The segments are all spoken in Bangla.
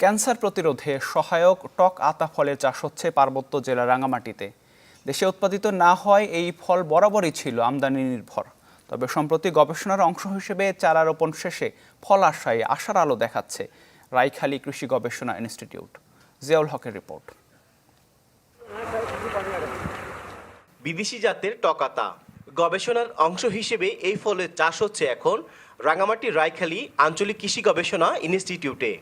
ক্যান্সার প্রতিরোধে সহায়ক টক আতা ফলের চাষ হচ্ছে পার্বত্য জেলা রাঙামাটিতে। দেশে উৎপাদিত না হয় এই ফল বরাবরই ছিল আমদানি নির্ভর। তবে সম্প্রতি গবেষণার অংশ হিসেবে চারা রোপণ শেষে ফল আশায় আশার আলো দেখাচ্ছে রাইখালী কৃষি গবেষণা ইনস্টিটিউট। জিয়াউল হকের রিপোর্ট। বিদেশি জাতের টকাতা গবেষণার অংশ হিসেবে এই ফলের চাষ হচ্ছে এখন রাঙামাটি রায়খালী আঞ্চলিক কৃষি গবেষণা ইনস্টিটিউটে।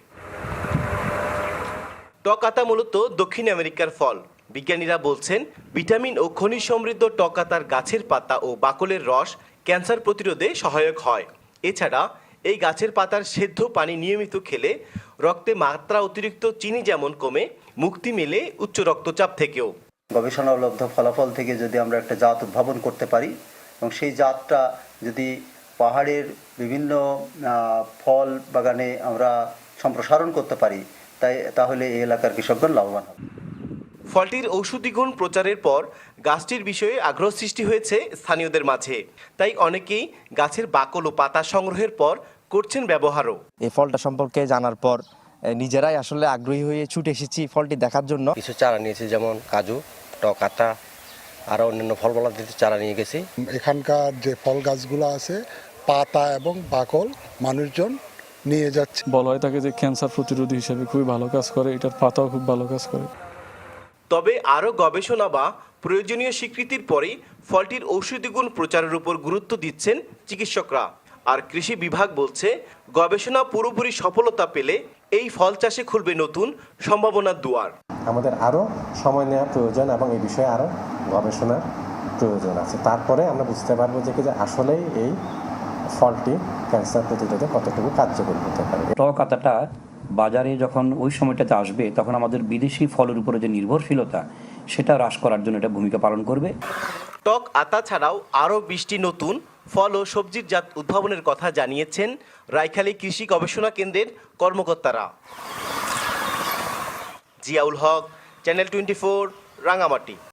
টকাতা মূলত দক্ষিণ আমেরিকার ফল। বিজ্ঞানীরা বলছেন, ভিটামিন ও খনিজ সমৃদ্ধ টকাতার গাছের পাতা ও বাকলের রস ক্যান্সার প্রতিরোধে সহায়ক হয়। এছাড়া, এই গাছের পাতার সেদ্ধ পানি নিয়মিত খেলে রক্তে মাত্রা অতিরিক্ত চিনি যেমন কমে, মুক্তি মেলে উচ্চ রক্তচাপ থেকেও। গবেষণা উপলব্ধ ফলাফল থেকে যদি আমরা একটা জাত উদ্ভাবন করতে পারি, এবং সেই জাতটা যদি পাহাড়ের বিভিন্ন ফল বাগানে আমরা সম্প্রসারণ করতে পারি তাই তাহলে এই এলাকার কৃষকগণ লাভবান হবে। ফলটির ঔষধি গুণ প্রচারের পর গাছটির বিষয়ে আগ্রহ সৃষ্টি হয়েছে স্থানীয়দের মাঝে। তাই অনেকেই গাছের বাকল ও পাতা সংগ্রহের পর করছেন ব্যবহারও। এই ফলটা সম্পর্কে জানার পর নিজেরাই আসলে আগ্রহী হয়ে ছুটে এসেছি ফলটি দেখার জন্য। কিছু চারা নিয়েছি যেমন কাজু টক আটা আরও অন্যান্য ফল ফলাদিতে চারা নিয়ে গেছি। এখানকার যে ফল গাছগুলো আছে পাতা এবং বাকল মানুষজন নিয়ে যাচ্ছে। বলা হয় তাকে যে ক্যান্সার প্রতিরোধী হিসেবে খুবই ভালো কাজ করে এটার পাতাও খুব ভালো কাজ করে। তবে আরও গবেষণা বা প্রয়োজনীয় স্বীকৃতির পরেই ফলটির ঔষধি গুণ প্রচারের উপর গুরুত্ব দিচ্ছেন চিকিৎসকরা। আর কৃষি বিভাগ বলছে গবেষণা পুরোপুরি সফলতা পেলে এই ফল চাষে খুলবে নতুন সম্ভাবনার দুয়ার। আমাদের আরও সময় নেওয়া প্রয়োজন এবং এই বিষয়ে আরও গবেষণার প্রয়োজন আছে। তারপরে আমরা বুঝতে পারব যে কি যে আসলেই এই ফলটি ক্যান্সার প্রতিরোধে কতটুকু কার্যকরী হতে পারে? টক আতাটা বাজারে যখন ওই সময়টাতে আসবে তখন আমাদের বিদেশি ফলের উপরে যে নির্ভরশীলতা সেটা হ্রাস করার জন্য এটা ভূমিকা পালন করবে। টক আতা ছাড়াও আরও বিশটি নতুন ফল ও সবজির জাত উদ্ভাবনের কথা জানিয়েছেন রায়খালী কৃষি গবেষণা কেন্দ্রের কর্মকর্তারা। Ziaul Haque channel twenty four Rangamati